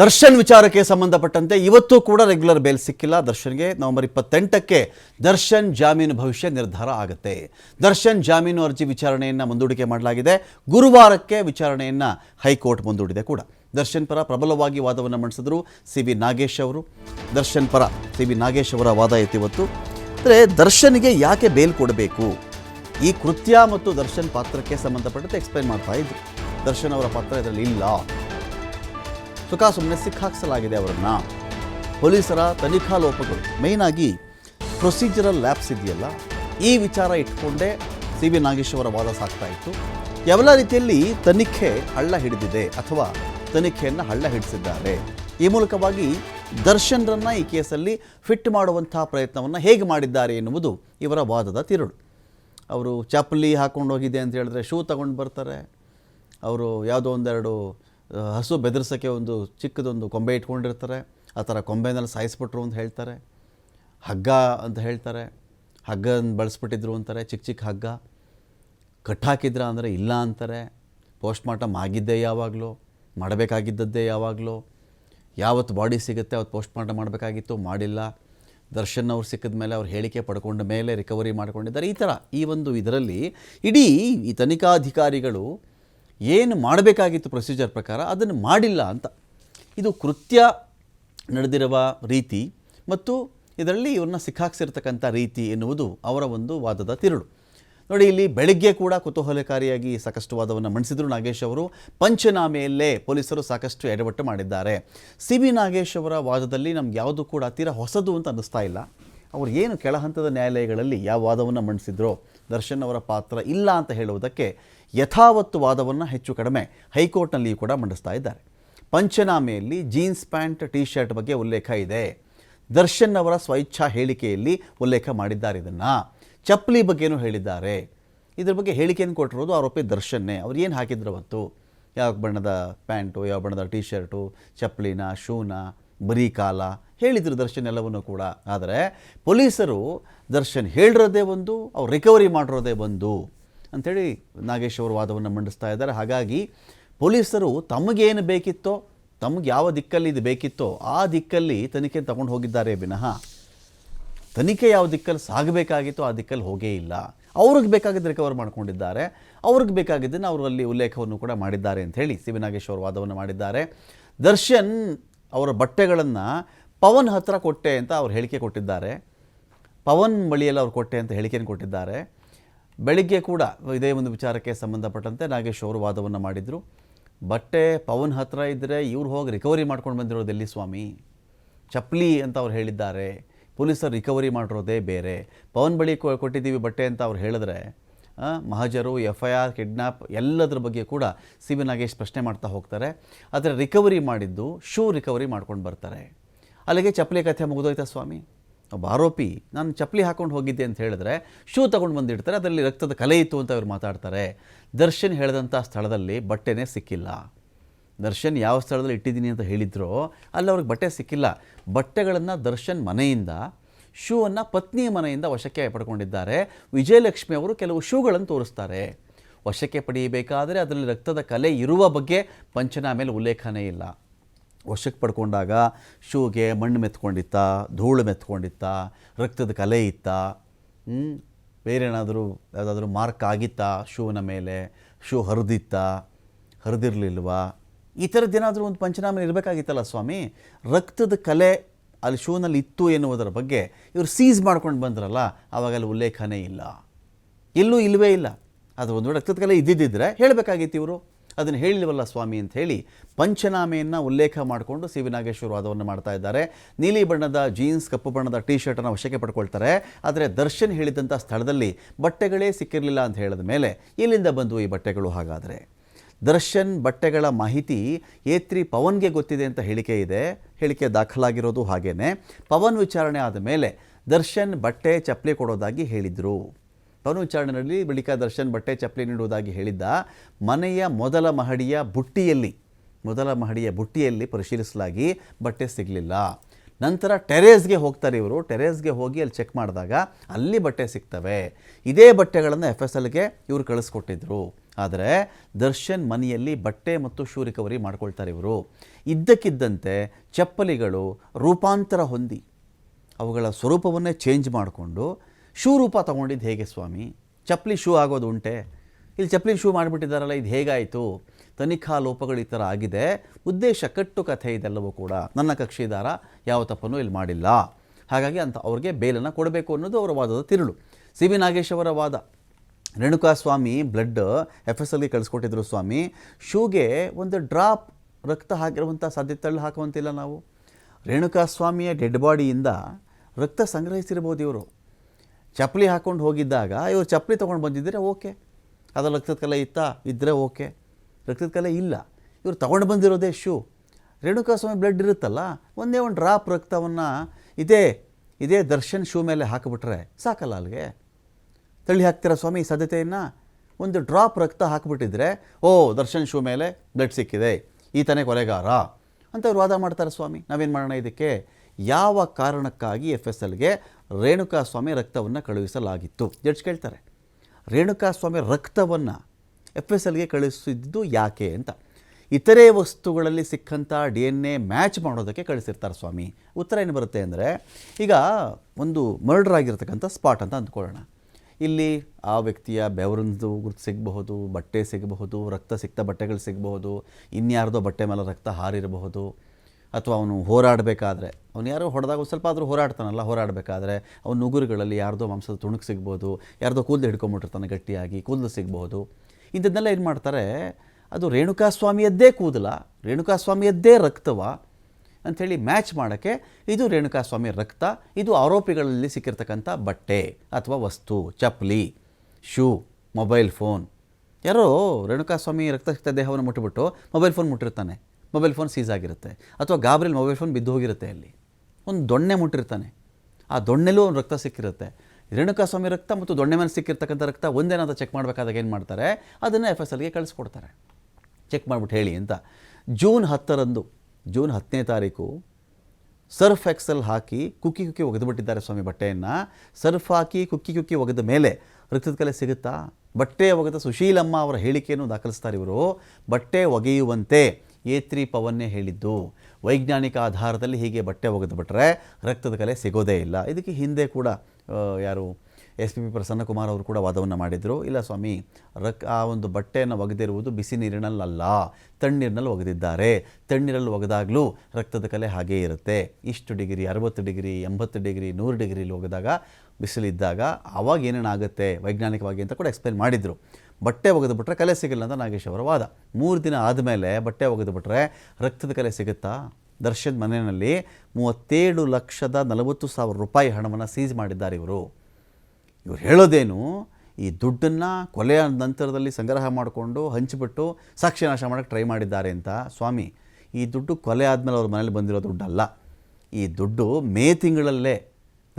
ದರ್ಶನ್ ವಿಚಾರಕ್ಕೆ ಸಂಬಂಧಪಟ್ಟಂತೆ ಇವತ್ತು ಕೂಡ ರೆಗ್ಯುಲರ್ ಬೇಲ್ ಸಿಕ್ಕಿಲ್ಲ. ದರ್ಶನ್ಗೆ ನವೆಂಬರ್ ಇಪ್ಪತ್ತೆಂಟಕ್ಕೆ ದರ್ಶನ್ ಜಾಮೀನು ಭವಿಷ್ಯ ನಿರ್ಧಾರ ಆಗುತ್ತೆ. ದರ್ಶನ್ ಜಾಮೀನು ಅರ್ಜಿ ವಿಚಾರಣೆಯನ್ನು ಮುಂದೂಡಿಕೆ ಮಾಡಲಾಗಿದೆ. ಗುರುವಾರಕ್ಕೆ ವಿಚಾರಣೆಯನ್ನು ಹೈಕೋರ್ಟ್ ಮುಂದೂಡಿದೆ ಕೂಡ. ದರ್ಶನ್ ಪರ ಪ್ರಬಲವಾಗಿ ವಾದವನ್ನು ಮಂಡಿಸಿದ್ರು ಸಿ ವಿ ನಾಗೇಶ್ ಅವರು. ದರ್ಶನ್ ಪರ ಸಿ ವಿ ನಾಗೇಶ್ ಅವರ ವಾದ ಇತ್ತು ಇವತ್ತು. ಅಂದರೆ ದರ್ಶನ್ಗೆ ಯಾಕೆ ಬೇಲ್ ಕೊಡಬೇಕು? ಈ ಕೃತ್ಯ ಮತ್ತು ದರ್ಶನ್ ಪಾತ್ರಕ್ಕೆ ಸಂಬಂಧಪಟ್ಟಂತೆ ಎಕ್ಸ್ಪ್ಲೈನ್ ಮಾಡ್ತಾ ಇದ್ರು. ದರ್ಶನ್ ಅವರ ಪತ್ರ ಇದರಲ್ಲಿ ಇಲ್ಲ. ಸುಖ ಸುಮ್ಮನೆ ಸಿಕ್ಕಾಕ್ಸಲಾಗಿದೆ ಅವರನ್ನು. ಪೊಲೀಸರ ತನಿಖಾ ಲೋಪಗಳು. ಮೇಯ್ನಾಗಿ ಪ್ರೊಸೀಜರಲ್ ಲ್ಯಾಬ್ಸ್ ಇದೆಯಲ್ಲ, ಈ ವಿಚಾರ ಇಟ್ಕೊಂಡೇ ಸಿ ವಿ ನಾಗೇಶ್ ಅವರ ವಾದ ಸಾಕ್ತಾ ಇತ್ತು. ಎಲ್ಲ ರೀತಿಯಲ್ಲಿ ತನಿಖೆ ಹಳ್ಳ ಹಿಡಿದಿದೆ ಅಥವಾ ತನಿಖೆಯನ್ನು ಹಳ್ಳ ಹಿಡಿಸಿದ್ದಾರೆ. ಈ ಮೂಲಕವಾಗಿ ದರ್ಶನ್ರನ್ನು ಈ ಕೇಸಲ್ಲಿ ಫಿಟ್ ಮಾಡುವಂತಹ ಪ್ರಯತ್ನವನ್ನು ಹೇಗೆ ಮಾಡಿದ್ದಾರೆ ಎನ್ನುವುದು ಇವರ ವಾದದ ತಿರುಳು. ಅವರು ಚಪ್ಪಲಿ ಹಾಕೊಂಡು ಹೋಗಿದೆ ಅಂತ ಹೇಳಿದ್ರೆ ಶೂ ತಗೊಂಡು ಬರ್ತಾರೆ. ಅವರು ಯಾವುದೋ ಒಂದೆರಡು ಹಸು ಬೆದರ್ಸೋಕ್ಕೆ ಒಂದು ಚಿಕ್ಕದೊಂದು ಕೊಂಬೆ ಇಟ್ಕೊಂಡಿರ್ತಾರೆ. ಆ ಥರ ಕೊಂಬೆನಲ್ಲಿ ಸಾಯಿಸ್ಬಿಟ್ರು ಅಂತ ಹೇಳ್ತಾರೆ. ಹಗ್ಗ ಅಂತ ಹೇಳ್ತಾರೆ. ಹಗ್ಗನ ಬಳಸ್ಬಿಟ್ಟಿದ್ರು ಅಂತಾರೆ, ಚಿಕ್ಕ ಚಿಕ್ಕ ಹಗ್ಗ. ಕಟ್ಟಾಕಿದ್ರ ಅಂದರೆ ಇಲ್ಲ ಅಂತಾರೆ. ಪೋಸ್ಟ್ ಮಾರ್ಟಮ್ ಆಗಿದ್ದೇ ಯಾವಾಗಲೂ, ಮಾಡಬೇಕಾಗಿದ್ದದ್ದೇ ಯಾವಾಗಲೂ. ಯಾವತ್ತು ಬಾಡಿ ಸಿಗುತ್ತೆ ಅವತ್ತು ಪೋಸ್ಟ್ ಮಾರ್ಟಮ್ ಮಾಡಬೇಕಾಗಿತ್ತು, ಮಾಡಿಲ್ಲ. ದರ್ಶನ್ ಅವ್ರು ಸಿಕ್ಕಿದ ಮೇಲೆ ಅವ್ರು ಹೇಳಿಕೆ ಪಡ್ಕೊಂಡ ಮೇಲೆ ರಿಕವರಿ ಮಾಡ್ಕೊಂಡಿದ್ದಾರೆ. ಈ ಥರ ಈ ಒಂದು ಇದರಲ್ಲಿ ಇಡೀ ಈ ತನಿಖಾಧಿಕಾರಿಗಳು ಏನು ಮಾಡಬೇಕಾಗಿತ್ತು ಪ್ರೊಸೀಜರ್ ಪ್ರಕಾರ ಅದನ್ನು ಮಾಡಿಲ್ಲ ಅಂತ. ಇದು ಕೃತ್ಯ ನಡೆದಿರುವ ರೀತಿ ಮತ್ತು ಇದರಲ್ಲಿ ಇವ್ರನ್ನ ಸಿಕ್ಕಾಕ್ಸಿರ್ತಕ್ಕಂಥ ರೀತಿ ಎನ್ನುವುದು ಅವರ ಒಂದು ವಾದದ ತಿರುಳು. ನೋಡಿ, ಇಲ್ಲಿ ಬೆಳಗ್ಗೆ ಕೂಡ ಕುತೂಹಲಕಾರಿಯಾಗಿ ಸಾಕಷ್ಟು ವಾದವನ್ನು ಮಣಿಸಿದರು ನಾಗೇಶ್ ಅವರು. ಪಂಚನಾಮೆಯಲ್ಲೇ ಪೊಲೀಸರು ಸಾಕಷ್ಟು ಎಡವಟ್ಟು ಮಾಡಿದ್ದಾರೆ. ಸಿ ಬಿ ನಾಗೇಶ್ ಅವರ ವಾದದಲ್ಲಿ ನಮ್ಗೆ ಯಾವುದು ಕೂಡ ತೀರಾ ಹೊಸದು ಅಂತ ಅನ್ನಿಸ್ತಾ ಇಲ್ಲ. ಅವರು ಏನು ಕೆಳಹಂತದ ನ್ಯಾಯಾಲಯಗಳಲ್ಲಿ ಯಾವ ವಾದವನ್ನು ಮಂಡಿಸಿದ್ರೋ? ದರ್ಶನ್ ಅವರ ಪಾತ್ರ ಇಲ್ಲ ಅಂತ ಹೇಳುವುದಕ್ಕೆ ಯಥಾವತ್ತು ವಾದವನ್ನು ಹೆಚ್ಚು ಕಡಿಮೆ ಹೈಕೋರ್ಟ್ನಲ್ಲಿಯೂ ಕೂಡ ಮಂಡಿಸ್ತಾ ಇದ್ದಾರೆ. ಪಂಚನಾಮೆಯಲ್ಲಿ ಜೀನ್ಸ್ ಪ್ಯಾಂಟ್ ಟಿ ಶರ್ಟ್ ಬಗ್ಗೆ ಉಲ್ಲೇಖ ಇದೆ. ದರ್ಶನ್ ಅವರ ಸ್ವಇಚ್ಛಾ ಹೇಳಿಕೆಯಲ್ಲಿ ಉಲ್ಲೇಖ ಮಾಡಿದ್ದಾರೆ ಇದನ್ನು. ಚಪ್ಪಲಿ ಬಗ್ಗೆನೂ ಹೇಳಿದ್ದಾರೆ. ಇದ್ರ ಬಗ್ಗೆ ಹೇಳಿಕೆಯನ್ನು ಕೊಟ್ಟಿರೋದು ಆರೋಪಿ ದರ್ಶನ್ನೇ. ಅವ್ರು ಏನು ಹಾಕಿದ್ರು ಅವತ್ತು? ಯಾವ ಬಣ್ಣದ ಪ್ಯಾಂಟು, ಯಾವ ಬಣ್ಣದ ಟಿ ಶರ್ಟು ಚಪ್ಪಲಿನ ಶೂನ? ಬರೀ ಕಾಲ ಹೇಳಿದರು ದರ್ಶನ್ ಎಲ್ಲವನ್ನು ಕೂಡ. ಆದರೆ ಪೊಲೀಸರು ದರ್ಶನ್ ಹೇಳಿರೋದೇ ಒಂದು, ಅವ್ರು ರಿಕವರಿ ಮಾಡಿರೋದೇ ಒಂದು ಅಂಥೇಳಿ ನಾಗೇಶ್ ಅವರು ವಾದವನ್ನು ಮಂಡಿಸ್ತಾ ಇದ್ದಾರೆ. ಹಾಗಾಗಿ ಪೊಲೀಸರು ತಮಗೇನು ಬೇಕಿತ್ತೋ, ತಮಗೆ ಯಾವ ದಿಕ್ಕಲ್ಲಿ ಇದು ಬೇಕಿತ್ತೋ ಆ ದಿಕ್ಕಲ್ಲಿ ತನಿಖೆ ತಗೊಂಡು ಹೋಗಿದ್ದಾರೆ ವಿನಃ. ತನಿಖೆ ಯಾವ ದಿಕ್ಕಲ್ಲಿ ಸಾಗಬೇಕಾಗಿತ್ತೋ ಆ ದಿಕ್ಕಲ್ಲಿ ಹೋಗೇ ಇಲ್ಲ. ಅವ್ರಿಗೆ ಬೇಕಾಗಿದ್ದು ರಿಕವರ್ ಮಾಡ್ಕೊಂಡಿದ್ದಾರೆ. ಅವ್ರಿಗೆ ಬೇಕಾಗಿದ್ದನ್ನು ಅವರು ಅಲ್ಲಿ ಉಲ್ಲೇಖವನ್ನು ಕೂಡ ಮಾಡಿದ್ದಾರೆ ಅಂತ ಹೇಳಿ ಸಿ ವಿ ನಾಗೇಶ್ ವಾದವನ್ನು ಮಾಡಿದ್ದಾರೆ. ದರ್ಶನ್ ಅವರ ಬಟ್ಟೆಗಳನ್ನು ಪವನ್ ಹತ್ರ ಕೊಟ್ಟೆ ಅಂತ ಅವ್ರು ಹೇಳಿಕೆ ಕೊಟ್ಟಿದ್ದಾರೆ. ಪವನ್ ಬಳಿಯಲ್ಲಿ ಅವ್ರು ಕೊಟ್ಟೆ ಅಂತ ಹೇಳಿಕೆಯನ್ನು ಕೊಟ್ಟಿದ್ದಾರೆ. ಬೆಳಿಗ್ಗೆ ಕೂಡ ಇದೇ ಒಂದು ವಿಚಾರಕ್ಕೆ ಸಂಬಂಧಪಟ್ಟಂತೆ ನಾಗೇಶ್ ಅವರು ವಾದವನ್ನು ಮಾಡಿದರು. ಬಟ್ಟೆ ಪವನ್ ಹತ್ರ ಇದ್ದರೆ ಇವ್ರು ಹೋಗಿ ರಿಕವರಿ ಮಾಡ್ಕೊಂಡು ಬಂದಿರೋದು ಎಲ್ಲಿ ಸ್ವಾಮಿ? ಚಪ್ಪಲಿ ಅಂತ ಅವ್ರು ಹೇಳಿದ್ದಾರೆ. ಪೊಲೀಸರು ರಿಕವರಿ ಮಾಡಿರೋದೇ ಬೇರೆ. ಪವನ್ ಬಳಿ ಕೊಟ್ಟಿದ್ದೀವಿ ಬಟ್ಟೆ ಅಂತ ಅವ್ರು ಹೇಳಿದ್ರೆ ಮಹಜರು ಎಫ್ ಐ ಆರ್ ಕಿಡ್ನಾಪ್ ಎಲ್ಲದರ ಬಗ್ಗೆ ಕೂಡ ಸಿ ಬಿ ನಾಗೇಶ್ ಪ್ರಶ್ನೆ ಮಾಡ್ತಾ ಹೋಗ್ತಾರೆ. ಆದರೆ ರಿಕವರಿ ಮಾಡಿದ್ದು, ಶೂ ರಿಕವರಿ ಮಾಡ್ಕೊಂಡು ಬರ್ತಾರೆ. ಅಲ್ಲಿಗೆ ಚಪ್ಪಲಿ ಕಥೆ ಮುಗಿದೋಯ್ತಾ ಸ್ವಾಮಿ? ಒಬ್ಬ ಆರೋಪಿ, ನಾನು ಚಪ್ಪಲಿ ಹಾಕೊಂಡು ಹೋಗಿದ್ದೆ ಅಂತ ಹೇಳಿದ್ರೆ ಶೂ ತಗೊಂಡು ಬಂದಿಡ್ತಾರೆ, ಅದರಲ್ಲಿ ರಕ್ತದ ಕಲೆ ಇತ್ತು ಅಂತ ಅವ್ರು ಮಾತಾಡ್ತಾರೆ. ದರ್ಶನ್ ಹೇಳಿದಂಥ ಸ್ಥಳದಲ್ಲಿ ಬಟ್ಟೆನೇ ಸಿಕ್ಕಿಲ್ಲ. ದರ್ಶನ್ ಯಾವ ಸ್ಥಳದಲ್ಲಿ ಇಟ್ಟಿದ್ದೀನಿ ಅಂತ ಹೇಳಿದ್ರೋ, ಅಲ್ಲಿ ಅವ್ರಿಗೆ ಬಟ್ಟೆ ಸಿಕ್ಕಿಲ್ಲ. ಬಟ್ಟೆಗಳನ್ನು ದರ್ಶನ್ ಮನೆಯಿಂದ ಶೂವನ್ನು ಪತ್ನಿಯ ಮನೆಯಿಂದ ವಶಕ್ಕೆ ಪಡ್ಕೊಂಡಿದ್ದಾರೆ. ವಿಜಯಲಕ್ಷ್ಮಿ ಅವರು ಕೆಲವು ಶೂಗಳನ್ನು ತೋರಿಸ್ತಾರೆ. ವಶಕ್ಕೆ ಪಡೆಯಬೇಕಾದರೆ ಅದರಲ್ಲಿ ರಕ್ತದ ಕಲೆ ಇರುವ ಬಗ್ಗೆ ಪಂಚನಾಮೆಯಲ್ಲಿ ಉಲ್ಲೇಖನೇ ಇಲ್ಲ. ವಶಕ್ಕೆ ಪಡ್ಕೊಂಡಾಗ ಶೂಗೆ ಮಣ್ಣು ಮೆತ್ಕೊಂಡಿತ್ತ, ಧೂಳು ಮೆತ್ಕೊಂಡಿತ್ತ, ರಕ್ತದ ಕಲೆ ಇತ್ತ ಬೇರೆ ಬೇರೇನಾದರೂ ಯಾವುದಾದ್ರೂ ಮಾರ್ಕ್ ಆಗಿತ್ತಾ ಶೂವಿನ ಮೇಲೆ, ಶೂ ಹರಿದಿತ್ತಾ, ಹರಿದಿರಲಿಲ್ವಾ? ಈ ಥರದ್ದೇನಾದರೂ ಒಂದು ಪಂಚನಾಮೆ ಇರಬೇಕಾಗಿತ್ತಲ್ಲ ಸ್ವಾಮಿ? ರಕ್ತದ ಕಲೆ ಅಲ್ಲಿ ಶೋನಲ್ಲಿ ಇತ್ತು ಎನ್ನುವುದರ ಬಗ್ಗೆ ಇವರು ಸೀಸ್ ಮಾಡ್ಕೊಂಡು ಬಂದ್ರಲ್ಲ ಆವಾಗ ಅಲ್ಲಿ ಉಲ್ಲೇಖನೇ ಇಲ್ಲ. ಎಲ್ಲೂ ಇಲ್ಲವೇ ಇಲ್ಲ. ಅದು ಒಂದು ರಕ್ತದ ಕಲೆ ಇದ್ದಿದ್ದರೆ ಹೇಳಬೇಕಾಗಿತ್ತು ಇವರು. ಅದನ್ನು ಹೇಳಿಲ್ವಲ್ಲ ಸ್ವಾಮಿ ಅಂತ ಹೇಳಿ ಪಂಚನಾಮೆಯನ್ನು ಉಲ್ಲೇಖ ಮಾಡಿಕೊಂಡು ಸಿ ವಿ ನಾಗೇಶ್ವರ ವಾದವನ್ನು ಮಾಡ್ತಾ ಇದ್ದಾರೆ. ನೀಲಿ ಬಣ್ಣದ ಜೀನ್ಸ್ ಕಪ್ಪು ಬಣ್ಣದ ಟಿ ಶರ್ಟನ್ನು ವಶಕ್ಕೆ ಪಡ್ಕೊಳ್ತಾರೆ. ಆದರೆ ದರ್ಶನ್ ಹೇಳಿದಂಥ ಸ್ಥಳದಲ್ಲಿ ಬಟ್ಟೆಗಳೇ ಸಿಕ್ಕಿರಲಿಲ್ಲ ಅಂತ ಹೇಳಿದ ಮೇಲೆ ಎಲ್ಲಿಂದ ಬಂದು ಈ ಬಟ್ಟೆಗಳು ಹಾಗಾದರೆ. ದರ್ಶನ್ ಬಟ್ಟೆಗಳ ಮಾಹಿತಿ ಏತ್ರಿ ಪವನ್ಗೆ ಗೊತ್ತಿದೆ ಅಂತ ಹೇಳಿಕೆ ಇದೆ. ಹೇಳಿಕೆ ದಾಖಲಾಗಿರೋದು ಹಾಗೇ ಪವನ್ ವಿಚಾರಣೆ ಆದ ಮೇಲೆ ದರ್ಶನ್ ಬಟ್ಟೆ ಚಪ್ಪಲಿ ಕೊಡೋದಾಗಿ ಹೇಳಿದರು. ಪವನ್ ವಿಚಾರಣೆಯಲ್ಲಿ ಬಳಿಕ ದರ್ಶನ್ ಬಟ್ಟೆ ಚಪ್ಪಲಿ ನೀಡುವುದಾಗಿ ಹೇಳಿದ್ದ ಮನೆಯ ಮೊದಲ ಮಹಡಿಯ ಬುಟ್ಟಿಯಲ್ಲಿ, ಮೊದಲ ಮಹಡಿಯ ಬುಟ್ಟಿಯಲ್ಲಿ ಪರಿಶೀಲಿಸಲಾಗಿ ಬಟ್ಟೆ ಸಿಗಲಿಲ್ಲ. ನಂತರ ಟೆರೇಸ್ಗೆ ಹೋಗ್ತಾರೆ ಇವರು. ಟೆರೇಸ್ಗೆ ಹೋಗಿ ಅಲ್ಲಿ ಚೆಕ್ ಮಾಡಿದಾಗ ಅಲ್ಲಿ ಬಟ್ಟೆ ಸಿಗ್ತವೆ. ಇದೇ ಬಟ್ಟೆಗಳನ್ನು ಎಫ್ ಎಸ್ ಎಲ್ಗೆ ಇವರು ಕಳಿಸ್ಕೊಟ್ಟಿದ್ರು. ಆದರೆ ದರ್ಶನ್ ಮನೆಯಲ್ಲಿ ಬಟ್ಟೆ ಮತ್ತು ಶೂ ರಿಕವರಿ ಮಾಡ್ಕೊಳ್ತಾರೆ ಇವರು. ಇದ್ದಕ್ಕಿದ್ದಂತೆ ಚಪ್ಪಲಿಗಳು ರೂಪಾಂತರ ಹೊಂದಿ ಅವುಗಳ ಸ್ವರೂಪವನ್ನೇ ಚೇಂಜ್ ಮಾಡಿಕೊಂಡು ಶೂ ರೂಪ ತಗೊಂಡಿದ್ದು ಹೇಗೆ ಸ್ವಾಮಿ? ಚಪ್ಪಲಿ ಶೂ ಆಗೋದು ಉಂಟೆ. ಇಲ್ಲಿ ಚಪ್ಪಲಿ ಶೂ ಮಾಡಿಬಿಟ್ಟಿದ್ದಾರಲ್ಲ, ಇದು ಹೇಗಾಯಿತು? ತನಿಖಾ ಲೋಪಗಳು ಈ ಥರ ಆಗಿದೆ. ಉದ್ದೇಶ, ಕಟ್ಟು ಕಥೆ ಇದೆಲ್ಲವೂ ಕೂಡ ನನ್ನ ಕಕ್ಷಿದಾರ ಯಾವ ತಪ್ಪನ್ನು ಇಲ್ಲಿ ಮಾಡಿಲ್ಲ. ಹಾಗಾಗಿ ಅಂತ ಅವ್ರಿಗೆ ಬೇಲನ್ನು ಕೊಡಬೇಕು ಅನ್ನೋದು ಅವರ ವಾದದ ತಿರುಳು. ಸಿ ವಿ ನಾಗೇಶ್ ಅವರ ವಾದ. Renuka Swamy blood F S ಎಲ್ಗೆ ಕಳಿಸ್ಕೊಟ್ಟಿದ್ರು ಸ್ವಾಮಿ. ಶೂಗೆ ಒಂದು ಡ್ರಾಪ್ ರಕ್ತ ಹಾಕಿರುವಂಥ ಸಾಧ್ಯತೆ ತಳ್ಳಿ ಹಾಕುವಂತಿಲ್ಲ ನಾವು. ರೇಣುಕಾ ಸ್ವಾಮಿಯ ಡೆಡ್ ಬಾಡಿಯಿಂದ ರಕ್ತ ಸಂಗ್ರಹಿಸಿರ್ಬೋದು ಇವರು. ಚಪ್ಪಲಿ ಹಾಕ್ಕೊಂಡು ಹೋಗಿದ್ದಾಗ ಇವರು ಚಪ್ಪಲಿ ತೊಗೊಂಡು ಬಂದಿದ್ದರೆ? ಓಕೆ. ಅದರ ರಕ್ತದ ಕಲೆ ಇತ್ತಾ? ಇದ್ದರೆ ಓಕೆ. ರಕ್ತದ ಕಲೆ ಇಲ್ಲ. ಇವರು ತೊಗೊಂಡು ಬಂದಿರೋದೇ ಶೂ. ರೇಣುಕಾ ಸ್ವಾಮಿ ಬ್ಲಡ್ ಇರುತ್ತಲ್ಲ, ಒಂದೇ ಒಂದು ಡ್ರಾಪ್ ರಕ್ತವನ್ನು ಇದೇ ಇದೇ ದರ್ಶನ್ ಶೂ ಮೇಲೆ ಹಾಕಿಬಿಟ್ರೆ ಸಾಕಲ್ಲ ಅಲ್ಲಿಗೆ ತಳ್ಳಿ ಹಾಕ್ತೀರಾ ಸ್ವಾಮಿ ಸಾಧ್ಯತೆಯನ್ನು? ಒಂದು ಡ್ರಾಪ್ ರಕ್ತ ಹಾಕಿಬಿಟ್ಟಿದ್ರೆ, ಓ, ದರ್ಶನ್ ಶೂ ಮೇಲೆ ಬ್ಲಡ್ ಸಿಕ್ಕಿದೆ, ಈತನೇ ಕೊಲೆಗಾರ ಅಂತ ಅವ್ರು ವಾದ ಮಾಡ್ತಾರೆ ಸ್ವಾಮಿ. ನಾವೇನು ಮಾಡೋಣ ಇದಕ್ಕೆ? ಯಾವ ಕಾರಣಕ್ಕಾಗಿ ಎಫ್ ಎಸ್ ಎಲ್ಗೆ ರೇಣುಕಾ ಸ್ವಾಮಿ ರಕ್ತವನ್ನು ಕಳುಹಿಸಲಾಗಿತ್ತು? ಜಡ್ಜ್ ಕೇಳ್ತಾರೆ. ರೇಣುಕಾ ಸ್ವಾಮಿ ರಕ್ತವನ್ನು ಎಫ್ ಎಸ್ ಎಲ್ಗೆ ಕಳುಹಿಸಿದ್ದು ಯಾಕೆ ಅಂತ. ಇತರೆ ವಸ್ತುಗಳಲ್ಲಿ ಸಿಕ್ಕಂಥ ಡಿ ಎನ್ ಎ ಮ್ಯಾಚ್ ಮಾಡೋದಕ್ಕೆ ಕಳಿಸಿರ್ತಾರೆ ಸ್ವಾಮಿ. ಉತ್ತರ ಏನು ಬರುತ್ತೆ ಅಂದರೆ, ಈಗ ಒಂದು ಮರ್ಡರ್ ಆಗಿರ್ತಕ್ಕಂಥ ಸ್ಪಾಟ್ ಅಂತ ಅಂದ್ಕೊಳ್ಳೋಣ. ಇಲ್ಲಿ ಆ ವ್ಯಕ್ತಿಯ ಬೆವರಿಂದು ಗುರುತು ಸಿಗಬಹುದು, ಬಟ್ಟೆ ಸಿಗಬಹುದು, ರಕ್ತ ಸಿಕ್ತ ಬಟ್ಟೆಗಳು ಸಿಗಬಹುದು, ಇನ್ಯಾರ್ದೋ ಬಟ್ಟೆ ಮೇಲೆ ರಕ್ತ ಹಾರಿರಬಹುದು, ಅಥವಾ ಅವನು ಹೋರಾಡಬೇಕಾದ್ರೆ, ಅವನು ಯಾರೋ ಹೊಡೆದಾಗ ಸ್ವಲ್ಪ ಆದರೂ ಹೋರಾಡ್ತಾನಲ್ಲ, ಹೋರಾಡಬೇಕಾದ್ರೆ ಅವನ ಉಗುರುಗಳಲ್ಲಿ ಯಾರ್ದೋ ಮಾಂಸದ ತುಣುಕು ಸಿಗ್ಬೋದು ಯಾರ್ದೋ ಕೂದಲು ಹಿಡ್ಕೊಂಬಿಟ್ಟಿರ್ತಾನೆ ಗಟ್ಟಿಯಾಗಿ, ಕೂದಲು ಸಿಗ್ಬೋದು ಇಂಥದ್ದನ್ನೆಲ್ಲ ಏನು ಮಾಡ್ತಾರೆ, ಅದು ರೇಣುಕಾಸ್ವಾಮಿಯದ್ದೇ ಕೂದಲ, ರೇಣುಕಾಸ್ವಾಮಿಯದ್ದೇ ರಕ್ತವ ಅಂಥೇಳಿ ಮ್ಯಾಚ್ ಮಾಡೋಕ್ಕೆ ಇದು ರೇಣುಕಾ ಸ್ವಾಮಿ ರಕ್ತ, ಇದು ಆರೋಪಿಗಳಲ್ಲಿ ಸಿಕ್ಕಿರ್ತಕ್ಕಂಥ ಬಟ್ಟೆ ಅಥವಾ ವಸ್ತು, ಚಪ್ಪಲಿ, ಶೂ, ಮೊಬೈಲ್ ಫೋನ್. ಯಾರೋ ರೇಣುಕಾ ಸ್ವಾಮಿ ರಕ್ತ ಸಿಕ್ತ ದೇಹವನ್ನು ಮುಟ್ಟಿಬಿಟ್ಟು ಮೊಬೈಲ್ ಫೋನ್ ಮುಟ್ಟಿರ್ತಾನೆ, ಮೊಬೈಲ್ ಫೋನ್ ಸೀಸ್ ಆಗಿರುತ್ತೆ ಅಥವಾ ಗಾಬರಿಲಿ ಮೊಬೈಲ್ ಫೋನ್ ಬಿದ್ದು ಹೋಗಿರುತ್ತೆ ಅಲ್ಲಿ. ಒಂದು ದೊಣ್ಣೆ ಮುಟ್ಟಿರ್ತಾನೆ, ಆ ದೊಣ್ಣೆಲೂ ಒಂದು ರಕ್ತ ಸಿಕ್ಕಿರುತ್ತೆ. ರೇಣುಕಾ ಸ್ವಾಮಿ ರಕ್ತ ಮತ್ತು ದೊಣ್ಣೆ ಮೇಲೆ ಸಿಕ್ಕಿರ್ತಕ್ಕಂಥ ರಕ್ತ ಒಂದೇನಾದ ಚೆಕ್ ಮಾಡಬೇಕಾದಾಗ ಏನು ಮಾಡ್ತಾರೆ? ಅದನ್ನು ಎಫ್ ಎಸ್ ಎಲ್ಗೆ ಕಳಿಸ್ಕೊಡ್ತಾರೆ. ಚೆಕ್ ಮಾಡಿಬಿಟ್ಟು ಹೇಳಿ ಅಂತ. ಜೂನ್ ಹತ್ತರಂದು ಜೂನ್ ಹತ್ತನೇ ತಾರೀಕು ಸರ್ಫ್ ಎಕ್ಸಲ್ ಹಾಕಿ ಕುಕ್ಕಿ ಕುಕ್ಕಿ ಒಗೆದುಬಿಟ್ಟಿದ್ದಾರೆ ಸ್ವಾಮಿ ಬಟ್ಟೆಯನ್ನು. ಸರ್ಫ್ ಹಾಕಿ ಕುಕ್ಕಿ ಕುಕ್ಕಿ ಒಗೆದ ಮೇಲೆ ರಕ್ತದ ಕಲೆ ಸಿಗುತ್ತಾ? ಬಟ್ಟೆ ಒಗೆದ ಸುಶೀಲಮ್ಮ ಅವರ ಹೇಳಿಕೆಯನ್ನು ದಾಖಲಿಸ್ತಾರೆ ಇವರು. ಬಟ್ಟೆ ಒಗೆಯುವಂತೆ ಏತ್ರಿ ಪವನ್ನೇ ಹೇಳಿದ್ದು. ವೈಜ್ಞಾನಿಕ ಆಧಾರದಲ್ಲಿ ಹೀಗೆ ಬಟ್ಟೆ ಒಗೆದು ಬಿಟ್ಟರೆ ರಕ್ತದ ಕಲೆ ಸಿಗೋದೇ ಇಲ್ಲ. ಇದಕ್ಕೆ ಹಿಂದೆ ಕೂಡ ಯಾರು ಎಸ್ ಪಿ ಪಿ ಪ್ರಸನ್ನಕುಮಾರ್ ಅವರು ಕೂಡ ವಾದವನ್ನು ಮಾಡಿದರು. ಇಲ್ಲ ಸ್ವಾಮಿ, ರಕ್, ಆ ಒಂದು ಬಟ್ಟೆಯನ್ನು ಒಗೆದಿರುವುದು ಬಿಸಿ ನೀರಿನಲ್ಲಲ್ಲ, ತಣ್ಣೀರಿನಲ್ಲಿ ಒಗೆದಿದ್ದಾರೆ. ತಣ್ಣೀರಲ್ಲಿ ಒಗೆದಾಗಲೂ ರಕ್ತದ ಕಲೆ ಹಾಗೇ ಇರುತ್ತೆ. ಇಷ್ಟು ಡಿಗ್ರಿ, ಅರವತ್ತು ಡಿಗ್ರಿ, ಎಂಬತ್ತು ಡಿಗ್ರಿ, ನೂರು ಡಿಗ್ರಿಲಿ ಒಗೆದಾಗ ಬಿಸಿಲಿದ್ದಾಗ ಆವಾಗ ಏನೇನಾಗುತ್ತೆ ವೈಜ್ಞಾನಿಕವಾಗಿ ಅಂತ ಕೂಡ ಎಕ್ಸ್ಪ್ಲೈನ್ ಮಾಡಿದರು. ಬಟ್ಟೆ ಒಗೆದು ಬಿಟ್ರೆ ಕಲೆ ಸಿಗಲ್ಲ ಅಂತ ನಾಗೇಶ್ ಅವರ ವಾದ. ಮೂರು ದಿನ ಆದಮೇಲೆ ಬಟ್ಟೆ ಒಗೆದು ಬಿಟ್ರೆ ರಕ್ತದ ಕಲೆ ಸಿಗುತ್ತಾ? ದರ್ಶನ್ ಮನೆಯಲ್ಲಿ ಮೂವತ್ತೇಳು ಲಕ್ಷದ ನಲವತ್ತು ಸಾವಿರ ರೂಪಾಯಿ ಹಣವನ್ನು ಸೀಜ್ ಮಾಡಿದ್ದಾರೆ ಇವರು. ಇವ್ರು ಹೇಳೋದೇನು, ಈ ದುಡ್ಡನ್ನು ಕೊಲೆಯ ನಂತರದಲ್ಲಿ ಸಂಗ್ರಹ ಮಾಡಿಕೊಂಡು ಹಂಚಿಬಿಟ್ಟು ಸಾಕ್ಷಿನಾಶ ಮಾಡೋಕ್ಕೆ ಟ್ರೈ ಮಾಡಿದ್ದಾರೆ ಅಂತ ಸ್ವಾಮಿ, ಈ ದುಡ್ಡು ಕೊಲೆ ಆದಮೇಲೆ ಅವ್ರ ಮನೇಲಿ ಬಂದಿರೋ ದುಡ್ಡಲ್ಲ. ಈ ದುಡ್ಡು ಮೇ ತಿಂಗಳಲ್ಲೇ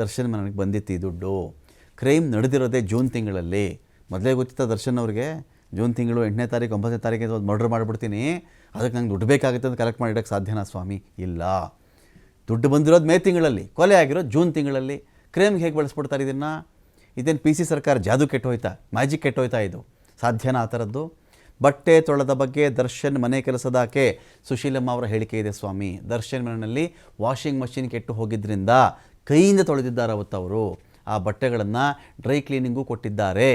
ದರ್ಶನ್ ಮನೆಗೆ ಬಂದಿತ್ತು ಈ ದುಡ್ಡು. ಕ್ರೈಮ್ ನಡೆದಿರೋದೇ ಜೂನ್ ತಿಂಗಳಲ್ಲಿ. ಮೊದಲೇ ಗೊತ್ತಿತ್ತ ದರ್ಶನ್ ಅವ್ರಿಗೆ, ಜೂನ್ ತಿಂಗಳು ಎಂಟನೇ ತಾರೀಕು, ಒಂಬತ್ತನೇ ತಾರೀಕಿಂದ ಒಂದು ಮರ್ಡ್ರ್ ಮಾಡಿಬಿಡ್ತೀನಿ, ಅದಕ್ಕೆ ನಂಗೆ ದುಡ್ಡು ಬೇಕಾಗುತ್ತೆ ಅಂತ ಕಲೆಕ್ಟ್ ಮಾಡಿಡೋಕ್ಕೆ ಸಾಧ್ಯನಾ ಸ್ವಾಮಿ? ಇಲ್ಲ. ದುಡ್ಡು ಬಂದಿರೋದು ಮೇ ತಿಂಗಳಲ್ಲಿ, ಕೊಲೆ ಆಗಿರೋದು ಜೂನ್ ತಿಂಗಳಲ್ಲಿ. ಕ್ರೈಮ್ಗೆ ಹೇಗೆ ಬಳಸ್ಬಿಡ್ತಾರೆ ಇದನ್ನು? ಇದೇನು ಪಿ ಸಿ ಸರ್ಕಾರ ಜಾದು ಕೆಟ್ಟೋಯ್ತಾ? ಮ್ಯಾಜಿಕ್ ಕೆಟ್ಟೋಯ್ತಾ ಇದು? ಸಾಧ್ಯನಾ ಆ ಥರದ್ದು? ಬಟ್ಟೆ ತೊಳೆದ ಬಗ್ಗೆ ದರ್ಶನ್ ಮನೆ ಕೆಲಸದಾಕೆ ಸುಶೀಲಮ್ಮ ಅವರ ಹೇಳಿಕೆ ಇದೆ ಸ್ವಾಮಿ. ದರ್ಶನ್ ಮನೆಯಲ್ಲಿ ವಾಷಿಂಗ್ ಮಷಿನ್ ಕೆಟ್ಟು ಹೋಗಿದ್ದರಿಂದ ಕೈಯಿಂದ ತೊಳೆದಿದ್ದಾರೆ ಅವತ್ತವರು ಆ ಬಟ್ಟೆಗಳನ್ನು ಡ್ರೈ ಕ್ಲೀನಿಂಗು ಕೊಟ್ಟಿದ್ದಾರೆ.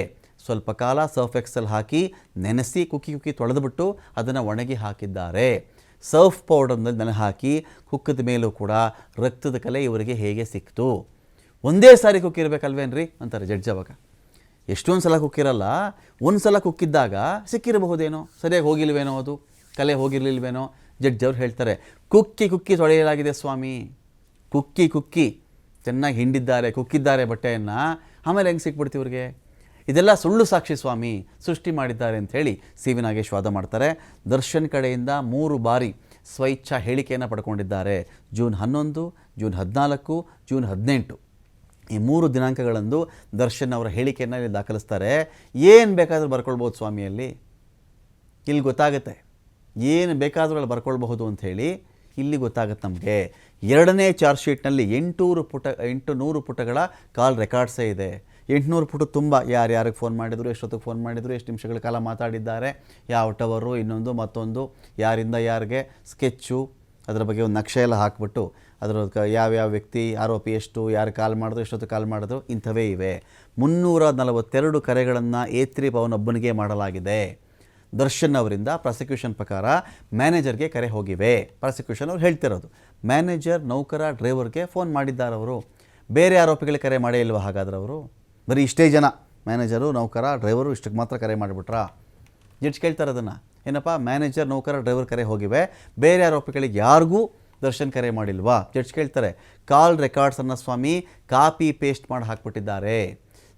ಸ್ವಲ್ಪ ಕಾಲ ಸರ್ಫ್ ಎಕ್ಸಲ್ ಹಾಕಿ ನೆನೆಸಿ ಕುಕ್ಕಿ ಕುಕ್ಕಿ ತೊಳೆದುಬಿಟ್ಟು ಅದನ್ನು ಒಣಗಿ ಹಾಕಿದ್ದಾರೆ. ಸರ್ಫ್ ಪೌಡರ್ನಲ್ಲಿ ನೆನೆ ಹಾಕಿ ಕುಕ್ಕದ ಮೇಲೂ ಕೂಡ ರಕ್ತದ ಕಲೆ ಇವರಿಗೆ ಹೇಗೆ ಸಿಕ್ತು? ಒಂದೇ ಸಾರಿ ಕುಕ್ಕಿರಬೇಕಲ್ವೇನ್ರಿ? ಅಂತಾರೆ ಜಡ್ಜ್ ಅವಾಗ. ಎಷ್ಟೊಂದು ಸಲ ಕುಕ್ಕಿರಲ್ಲ, ಒಂದು ಸಲ ಕುಕ್ಕಿದ್ದಾಗ ಸಿಕ್ಕಿರಬಹುದೇನೋ? ಸರಿಯಾಗಿ ಹೋಗಿಲ್ವೇನೋ ಅದು? ಕಲೆ ಹೋಗಿರಲಿಲ್ವೇನೋ? ಜಡ್ಜ್ ಅವ್ರು ಹೇಳ್ತಾರೆ, ಕುಕ್ಕಿ ಕುಕ್ಕಿ ತೊಳೆಯಲಾಗಿದೆ ಸ್ವಾಮಿ. ಕುಕ್ಕಿ ಕುಕ್ಕಿ. ಚೆನ್ನಾಗಿ ಹಿಂಡಿದ್ದಾರೆ, ಕುಕ್ಕಿದ್ದಾರೆ ಬಟ್ಟೆಯನ್ನು. ಆಮೇಲೆ ಹೆಂಗೆ ಸಿಕ್ಬಿಡ್ತೀವಿ ಇವ್ರಿಗೆ? ಇದೆಲ್ಲ ಸುಳ್ಳು ಸಾಕ್ಷಿ ಸ್ವಾಮಿ ಸೃಷ್ಟಿ ಮಾಡಿದ್ದಾರೆ ಅಂಥೇಳಿ ಸಿ ವಿ ವಾದ ಮಾಡ್ತಾರೆ. ದರ್ಶನ್ ಕಡೆಯಿಂದ ಮೂರು ಬಾರಿ ಸ್ವಇಚ್ಛಾ ಹೇಳಿಕೆಯನ್ನು ಪಡ್ಕೊಂಡಿದ್ದಾರೆ. ಜೂನ್ ಹನ್ನೊಂದು, ಜೂನ್ ಹದಿನಾಲ್ಕು, ಜೂನ್ ಹದಿನೆಂಟು. ಈ ಮೂರು ದಿನಾಂಕಗಳಂದು ದರ್ಶನ್ ಅವರ ಹೇಳಿಕೆಯನ್ನು ಇಲ್ಲಿ ದಾಖಲಿಸ್ತಾರೆ. ಏನು ಬೇಕಾದರೂ ಬರ್ಕೊಳ್ಬೋದು ಸ್ವಾಮಿಯಲ್ಲಿ? ಇಲ್ಲಿ ಗೊತ್ತಾಗುತ್ತೆ. ಏನು ಬೇಕಾದರೂ ಅಲ್ಲಿ ಬರ್ಕೊಳ್ಬಹುದು ಅಂಥೇಳಿ ಇಲ್ಲಿ ಗೊತ್ತಾಗುತ್ತೆ ನಮಗೆ. ಎರಡನೇ ಚಾರ್ಜ್ ಶೀಟ್ನಲ್ಲಿ ಎಂಟೂರು ಪುಟ ಎಂಟು ನೂರು ಪುಟಗಳ ಕಾಲ್ ರೆಕಾರ್ಡ್ಸೇ ಇದೆ. ಎಂಟುನೂರು ಪುಟ ತುಂಬ. ಯಾರ್ಯಾರಿಗೆ ಫೋನ್ ಮಾಡಿದರು, ಎಷ್ಟೊತ್ತಿಗೆ ಫೋನ್ ಮಾಡಿದರು, ಎಷ್ಟು ನಿಮಿಷಗಳ ಕಾಲ ಮಾತಾಡಿದ್ದಾರೆ, ಯಾವ ಟವರು, ಇನ್ನೊಂದು, ಮತ್ತೊಂದು, ಯಾರಿಂದ, ಯಾರಿಗೆ, ಸ್ಕೆಚ್ಚು ಅದರ ಬಗ್ಗೆ ಒಂದು ನಕ್ಷೆ ಎಲ್ಲ ಹಾಕ್ಬಿಟ್ಟು ಅದರ ಯಾವ್ಯಾವ ವ್ಯಕ್ತಿ, ಆರೋಪಿ ಎಷ್ಟು, ಯಾರು ಕಾಲ್ ಮಾಡಿದ್ರು, ಎಷ್ಟೊತ್ತು ಕಾಲ್ ಮಾಡಿದ್ರು, ಇಂಥವೇ ಇವೆ. ಮುನ್ನೂರ ನಲವತ್ತೆರಡು ಕರೆಗಳನ್ನು ಏತ್ರಿ ತ್ರೀ ಪವನೊಬ್ಬನಿಗೆ ಮಾಡಲಾಗಿದೆ. ದರ್ಶನ್ ಅವರಿಂದ ಪ್ರಾಸಿಕ್ಯೂಷನ್ ಪ್ರಕಾರ ಮ್ಯಾನೇಜರ್ಗೆ ಕರೆ ಹೋಗಿವೆ. ಪ್ರಾಸಿಕ್ಯೂಷನ್ ಅವ್ರು ಹೇಳ್ತಿರೋದು. ಮ್ಯಾನೇಜರ್, ನೌಕರ, ಡ್ರೈವರ್ಗೆ ಫೋನ್ ಮಾಡಿದ್ದಾರೆ ಅವರು. ಬೇರೆ ಆರೋಪಿಗಳಿಗೆ ಕರೆ ಮಾಡೇ ಇಲ್ವಾ ಹಾಗಾದ್ರೆ ಅವರು? ಬರೀ ಇಷ್ಟೇ ಜನ. ಮ್ಯಾನೇಜರು, ನೌಕರ, ಡ್ರೈವರು ಇಷ್ಟಕ್ಕೆ ಮಾತ್ರ ಕರೆ ಮಾಡಿಬಿಟ್ರಾ? ಜಡ್ಜ್ ಕೇಳ್ತಾರೆ ಅದನ್ನು. ಏನಪ್ಪ ಮ್ಯಾನೇಜರ್ ನೌಕರ ಡ್ರೈವರ್ ಕರೆ ಹೋಗಿವೆ. ಬೇರೆ ಆರೋಪಿಗಳಿಗೆ ಯಾರಿಗೂ ದರ್ಶನ್ ಕರೆ ಮಾಡಿಲ್ವಾ? ಜಡ್ಜ್ ಕೇಳ್ತಾರೆ, ಕಾಲ್ ರೆಕಾರ್ಡ್ಸನ್ನು ಸ್ವಾಮಿ ಕಾಪಿ ಪೇಸ್ಟ್ ಮಾಡಿ ಹಾಕ್ಬಿಟ್ಟಿದ್ದಾರೆ.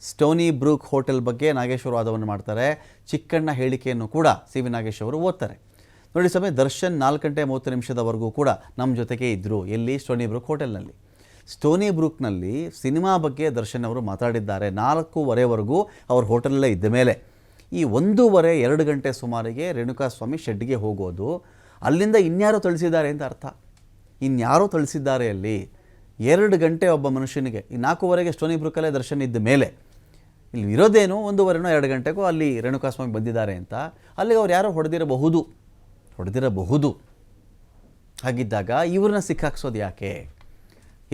ಸ್ಟೋನಿ ಬ್ರೂಕ್ ಹೋಟೆಲ್ ಬಗ್ಗೆ ನಾಗೇಶ್ವರ ವಾದವನ್ನು ಮಾಡ್ತಾರೆ. ಚಿಕ್ಕಣ್ಣ ಹೇಳಿಕೆಯನ್ನು ಕೂಡ ಸಿ ವಿ ನಾಗೇಶ್ ಅವರು ಓದ್ತಾರೆ. ನೋಡಿ ಸಮಯ ದರ್ಶನ್ ನಾಲ್ಕು ಗಂಟೆ ಮೂವತ್ತು ನಿಮಿಷದವರೆಗೂ ಕೂಡ ನಮ್ಮ ಜೊತೆಗೆ ಇದ್ದರು ಎಲ್ಲಿ? ಸ್ಟೋನಿ ಬ್ರೂಕ್ ಹೋಟೆಲ್ನಲ್ಲಿ. ಸ್ಟೋನಿ ಬ್ರೂಕ್ನಲ್ಲಿ ಸಿನಿಮಾ ಬಗ್ಗೆ ದರ್ಶನ್ ಅವರು ಮಾತಾಡಿದ್ದಾರೆ ನಾಲ್ಕೂವರೆವರೆಗೂ. ಅವ್ರ ಹೋಟೆಲಲ್ಲೇ ಇದ್ದ ಮೇಲೆ. ಈ ಒಂದೂವರೆ ಎರಡು ಗಂಟೆ ಸುಮಾರಿಗೆ ರೇಣುಕಾಸ್ವಾಮಿ ಶೆಡ್ಗೆ ಹೋಗೋದು. ಅಲ್ಲಿಂದ ಇನ್ಯಾರೋ ತಳಿಸಿದ್ದಾರೆ ಅಂತ ಅರ್ಥ. ಇನ್ಯಾರೋ ತಳಿಸಿದ್ದಾರೆ ಅಲ್ಲಿ. ಎರಡು ಗಂಟೆ ಒಬ್ಬ ಮನುಷ್ಯನಿಗೆ, ಈ ನಾಲ್ಕೂವರೆಗೆ ಸ್ಟೋನಿ ಬ್ರೂಕಲ್ಲೇ ದರ್ಶನ ಇದ್ದ ಮೇಲೆ. ಇಲ್ಲಿ ಇರೋದೇನು ಒಂದೂವರೆನೋ ಎರಡು ಗಂಟೆಗೂ ಅಲ್ಲಿ ರೇಣುಕಾಸ್ವಾಮಿ ಬಂದಿದ್ದಾರೆ ಅಂತ. ಅಲ್ಲಿಗೆ ಅವ್ರು ಯಾರೋ ಹೊಡೆದಿರಬಹುದು. ಹೊಡೆದಿರಬಹುದು. ಹಾಗಿದ್ದಾಗ ಇವ್ರನ್ನ ಸಿಕ್ಕಾಕ್ಸೋದು ಯಾಕೆ?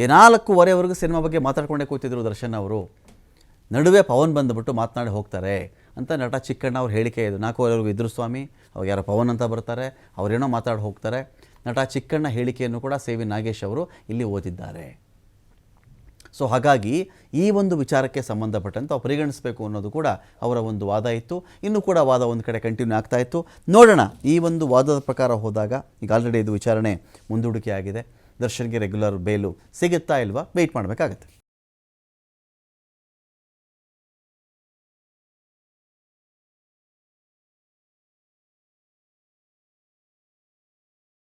ನಾಲ್ಕೂವರೆವರೆಗೂ ಸಿನಿಮಾ ಬಗ್ಗೆ ಮಾತಾಡ್ಕೊಂಡೇ ಕೂತಿದ್ರು ದರ್ಶನ್ ಅವರು. ನಡುವೆ ಪವನ್ ಬಂದುಬಿಟ್ಟು ಮಾತನಾಡಿ ಹೋಗ್ತಾರೆ. ಅಂತ ನಟ ಚಿಕ್ಕಣ್ಣ ಅವ್ರ ಹೇಳಿಕೆ ಇದು. ನಾಲ್ಕೂವರೆವರೆಗೂ ಇದ್ರು ಸ್ವಾಮಿ ಅವಾಗ ಯಾರೋ ಪವನ್ ಅಂತ ಬರ್ತಾರೆ, ಅವರೇನೋ ಮಾತಾಡಿ ಹೋಗ್ತಾರೆ. ನಟ ಚಿಕ್ಕಣ್ಣ ಹೇಳಿಕೆಯನ್ನು ಕೂಡ ಸೇವಿ ನಾಗೇಶ್ ಅವರು ಇಲ್ಲಿ ಓದಿದ್ದಾರೆ. ಸೊ ಹಾಗಾಗಿ ಈ ಒಂದು ವಿಚಾರಕ್ಕೆ ಸಂಬಂಧಪಟ್ಟಂತೆ ಅವ್ರು ಪರಿಗಣಿಸಬೇಕು ಅನ್ನೋದು ಕೂಡ ಅವರ ಒಂದು ವಾದ ಇತ್ತು. ಇನ್ನೂ ಕೂಡ ವಾದ ಒಂದು ಕಡೆ ಕಂಟಿನ್ಯೂ ಆಗ್ತಾ ಇತ್ತು. ನೋಡೋಣ, ಈ ಒಂದು ವಾದದ ಪ್ರಕಾರ ಹೋದಾಗ ಈಗ ಆಲ್ರೆಡಿ ಇದು ವಿಚಾರಣೆ ಮುಂದೂಡಿಕೆ ಆಗಿದೆ ದರ್ಶನ್ಗೆ ರೆಗ್ಯುಲರ್ ಬೇಲು ಸಿಗುತ್ತಾ ಇಲ್ವಾ? ವೆಯ್ಟ್ ಮಾಡಬೇಕಾಗತ್ತೆ.